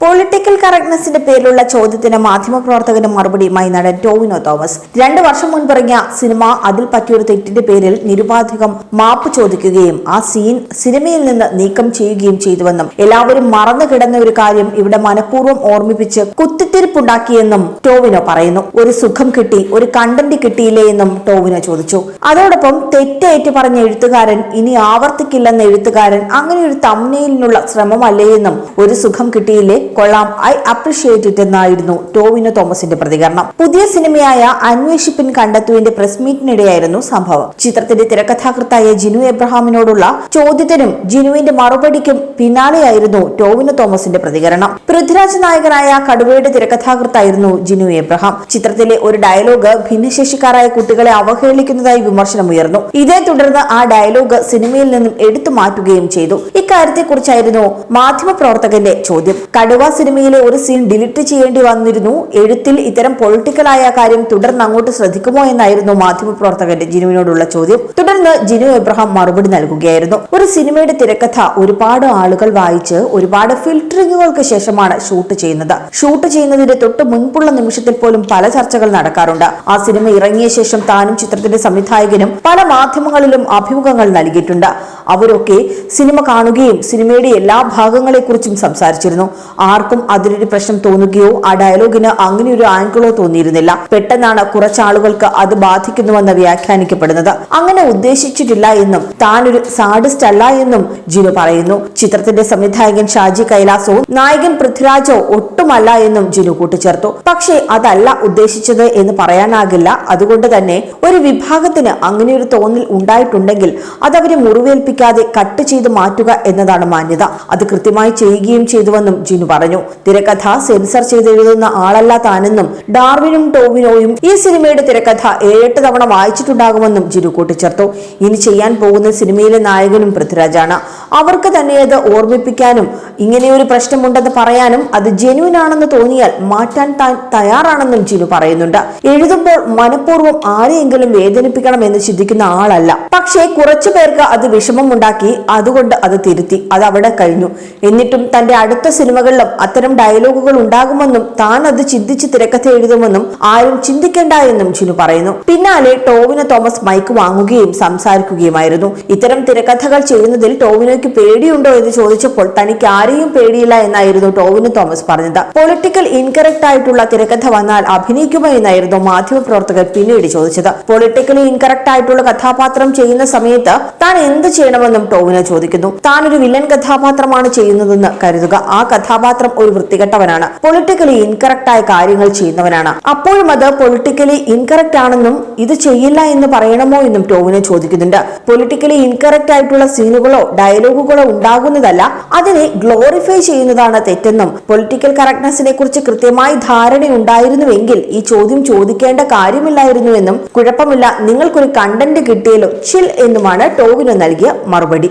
Political കറക്റ്റ്നെസിന്റെ പേരിലുള്ള ചോദ്യത്തിന് മാധ്യമപ്രവർത്തകന് മറുപടിയുമായി നടൻ ടോവിനോ തോമസ്. രണ്ടു വർഷം മുൻപിറങ്ങിയ സിനിമ അതിൽ പറ്റിയൊരു തെറ്റിന്റെ പേരിൽ നിരുപാധികം മാപ്പ് ചോദിക്കുകയും ആ സീൻ സിനിമയിൽ നിന്ന് നീക്കം ചെയ്യുകയും ചെയ്തുവെന്നും എല്ലാവരും മറന്നു കിടന്ന ഒരു കാര്യം ഇവിടെ മനഃപൂർവം ഓർമ്മിപ്പിച്ച് കുത്തിത്തിരിപ്പുണ്ടാക്കിയെന്നും ടോവിനോ പറയുന്നു. ഒരു സുഖം കിട്ടി ഒരു കണ്ടന്റ് കിട്ടിയില്ലേ എന്നും ടോവിനോ ചോദിച്ചു. അതോടൊപ്പം തെറ്റേറ്റ് പറഞ്ഞ എഴുത്തുകാരൻ ഇനി ആവർത്തിക്കില്ലെന്ന എഴുത്തുകാരൻ അങ്ങനെ ഒരു തമ്നയിലിനുള്ള ശ്രമമല്ലേ എന്നും ഒരു സുഖം കിട്ടിയില്ലേ കൊള്ളാം. ഐ അപ്രിഷിയേറ്റ് ഇറ്റ് എന്നായിരുന്നു ടോവിനോ തോമസിന്റെ പ്രതികരണം. പുതിയ സിനിമയായ അന്വേഷിപ്പിൻ കണ്ടെത്തുവിന്റെ പ്രസ് മീറ്റിനിടെയായിരുന്നു സംഭവം. ചിത്രത്തിന്റെ തിരക്കഥാകൃത്തായ ജിനു എബ്രഹാമിനോടുള്ള ചോദ്യത്തിനും ജിനുവിന്റെ മറുപടിക്കും പിന്നാലെയായിരുന്നു ടോവിനോ തോമസിന്റെ പ്രതികരണം. പൃഥ്വിരാജ് നായകനായ കടുവയുടെ തിരക്കഥാകൃത്തായിരുന്നു ജിനു എബ്രഹാം. ചിത്രത്തിലെ ഒരു ഡയലോഗ് ഭിന്നശേഷിക്കാരായ കുട്ടികളെ അവഹേളിക്കുന്നതായി വിമർശനമുയർന്നു. ഇതേ തുടർന്ന് ആ ഡയലോഗ് സിനിമയിൽ നിന്നും എടുത്തു മാറ്റുകയും ചെയ്തു. ഇക്കാര്യത്തെക്കുറിച്ചായിരുന്നു മാധ്യമപ്രവർത്തകന്റെ ചോദ്യം. കടുവ സിനിമയിലെ ഒരു സീൻ ഡിലീറ്റ് ചെയ്യേണ്ടി വന്നിരുന്നു. എഴുത്തിൽ ഇത്തരം പൊളിറ്റിക്കലായ കാര്യം തുടർന്ന് അങ്ങോട്ട് ശ്രദ്ധിക്കുമോ എന്നായിരുന്നു മാധ്യമപ്രവർത്തകന്റെ ജിനുവിനോടുള്ള ചോദ്യം. തുടർന്ന് ജിനു എബ്രഹാം മറുപടി നൽകുകയായിരുന്നു. ഒരു സിനിമയുടെ തിരക്കഥ ഒരുപാട് ആളുകൾ വായിച്ച് ഒരുപാട് ഫിൽറ്ററിങ്ങുകൾക്ക് ശേഷമാണ് ഷൂട്ട് ചെയ്യുന്നത്. ഷൂട്ട് ചെയ്യുന്നതിന്റെ തൊട്ട് മുൻപുള്ള നിമിഷത്തിൽ പോലും പല ചർച്ചകൾ നടക്കാറുണ്ട്. ആ സിനിമ ഇറങ്ങിയ ശേഷം താനും ചിത്രത്തിന്റെ സംവിധായകനും പല മാധ്യമങ്ങളിലും അഭിമുഖങ്ങൾ നൽകിയിട്ടുണ്ട്. അവരൊക്കെ സിനിമ കാണുകയും സിനിമയുടെ എല്ലാ ഭാഗങ്ങളെക്കുറിച്ചും സംസാരിച്ചിരുന്നു. ആർക്കും അതിലൊരു പ്രശ്നം തോന്നുകയോ ആ ഡയലോഗിന് അങ്ങനെ ഒരു ആംഗിളോ തോന്നിയിരുന്നില്ല. പെട്ടെന്നാണ് കുറച്ചാളുകൾക്ക് അത് ബാധിക്കുന്നുവെന്ന് വ്യാഖ്യാനിക്കപ്പെടുന്നത്. അങ്ങനെ ഉദ്ദേശിച്ചിട്ടില്ല എന്നും താനൊരു സാഡിസ്റ്റ് അല്ല എന്നും ജിനു പറയുന്നു. ചിത്രത്തിന്റെ സംവിധായകൻ ഷാജി കൈലാസവും നായകൻ പൃഥ്വിരാജോ ഒട്ടുമല്ല എന്നും ജിനു കൂട്ടിച്ചേർത്തു. പക്ഷേ അതല്ല ഉദ്ദേശിച്ചത് എന്ന് പറയാനാകില്ല. അതുകൊണ്ട് തന്നെ ഒരു വിഭാഗത്തിന് അങ്ങനെ ഒരു തോന്നൽ ഉണ്ടായിട്ടുണ്ടെങ്കിൽ അതവരെ മുറിവേൽപ്പിക്കാതെ കട്ട് ചെയ്ത് മാറ്റുക എന്നതാണ് മാന്യത. അത് കൃത്യമായി ചെയ്യുകയും ചെയ്തുവെന്നും ജിനു പറഞ്ഞു തിരക്കഥ സെൻസർ ചെയ്തെഴുതുന്ന ആളല്ല താനെന്നും ഡാർവിനും ടോവിനോയും ഈ സിനിമയുടെ തിരക്കഥ ഏഴെട്ട് തവണ വായിച്ചിട്ടുണ്ടാകുമെന്നും ജിരു കൂട്ടിച്ചേർത്തു. ഇനി ചെയ്യാൻ പോകുന്ന സിനിമയിലെ നായകനും പൃഥ്വിരാജാണ്. അവർക്ക് തന്നെ അത് ഓർമ്മിപ്പിക്കാനും ഇങ്ങനെയൊരു പ്രശ്നമുണ്ടെന്ന് പറയാനും അത് ജെന്യൂൻ ആണെന്ന് തോന്നിയാൽ മാറ്റാൻ താൻ തയ്യാറാണെന്നും ജിനു പറയുന്നുണ്ട്. എഴുതുമ്പോൾ മനഃപൂർവം ആരെയെങ്കിലും വേദനിപ്പിക്കണം എന്ന് ചിന്തിക്കുന്ന ആളല്ല. പക്ഷേ കുറച്ചു പേർക്ക് അത് വിഷമമുണ്ടാക്കി അതുകൊണ്ട് അത് തിരുത്തി. അത് അവിടെ കഴിഞ്ഞു. എന്നിട്ടും തന്റെ അടുത്ത സിനിമകളിലും അത്തരം ഡയലോഗുകൾ ഉണ്ടാകുമെന്നും താൻ അത് ചിന്തിച്ച് തിരക്കഥ എഴുതുമെന്നും ആരും ചിന്തിക്കേണ്ട എന്നും ചിനു പറയുന്നു. പിന്നാലെ ടോവിന് തോമസ് മൈക്ക് വാങ്ങുകയും സംസാരിക്കുകയുമായിരുന്നു. ഇത്തരം തിരക്കഥകൾ ചെയ്യുന്നതിൽ ടോവിനോയ്ക്ക് പേടിയുണ്ടോ എന്ന് ചോദിച്ചപ്പോൾ തനിക്ക് ആരെയും പേടിയില്ല എന്നായിരുന്നു ടോവിന് തോമസ് പറഞ്ഞത്. പൊളിറ്റിക്കൽ ഇൻകറക്റ്റ് ആയിട്ടുള്ള തിരക്കഥ വന്നാൽ അഭിനയിക്കുമോ എന്നായിരുന്നു മാധ്യമപ്രവർത്തകർ പിന്നീട് ചോദിച്ചത്. പൊളിറ്റിക്കലി ഇൻകറക്റ്റ് ആയിട്ടുള്ള കഥാപാത്രം ചെയ്യുന്ന സമയത്ത് താൻ എന്ത് ചെയ്യണമെന്നും ടോവിനോ ചോദിക്കുന്നു. ഒരു വില്ലൻ കഥാപാത്രമാണ് ചെയ്യുന്നതെന്ന് കരുതുക. ആ കഥാപാത്രം ഒരു വൃത്തികെട്ടവനാണ്. പൊളിറ്റിക്കലി ഇൻകറക്റ്റ് ആയ കാര്യങ്ങൾ ചെയ്യുന്നവനാണ്. അപ്പോഴും അത് പൊളിറ്റിക്കലി ഇൻകറക്റ്റ് ആണെന്നും ഇത് ചെയ്യില്ല എന്ന് പറയണമോ എന്നും ടോവിനെ ചോദിക്കുന്നുണ്ട്. പൊളിറ്റിക്കലി ഇൻകറക്റ്റ് ആയിട്ടുള്ള സീനുകളോ ഡയലോഗുകളോ ഉണ്ടാകുന്നതല്ല അതിനെ ഗ്ലോറിഫൈ ചെയ്യുന്നതാണ് തെറ്റെന്നും പൊളിറ്റിക്കൽ കറക്റ്റ്നെസിനെ കുറിച്ച് കൃത്യമായി ധാരണയുണ്ടായിരുന്നുവെങ്കിൽ ഈ ചോദ്യം ചോദിക്കേണ്ട കാര്യമില്ലായിരുന്നു എന്നും കുഴപ്പമില്ല. നിങ്ങൾക്കൊരു കണ്ടന്റ് കിട്ടിയല്ലോ ചിൽ എന്നുമാണ് ടോവിന് നൽകിയ മറുപടി.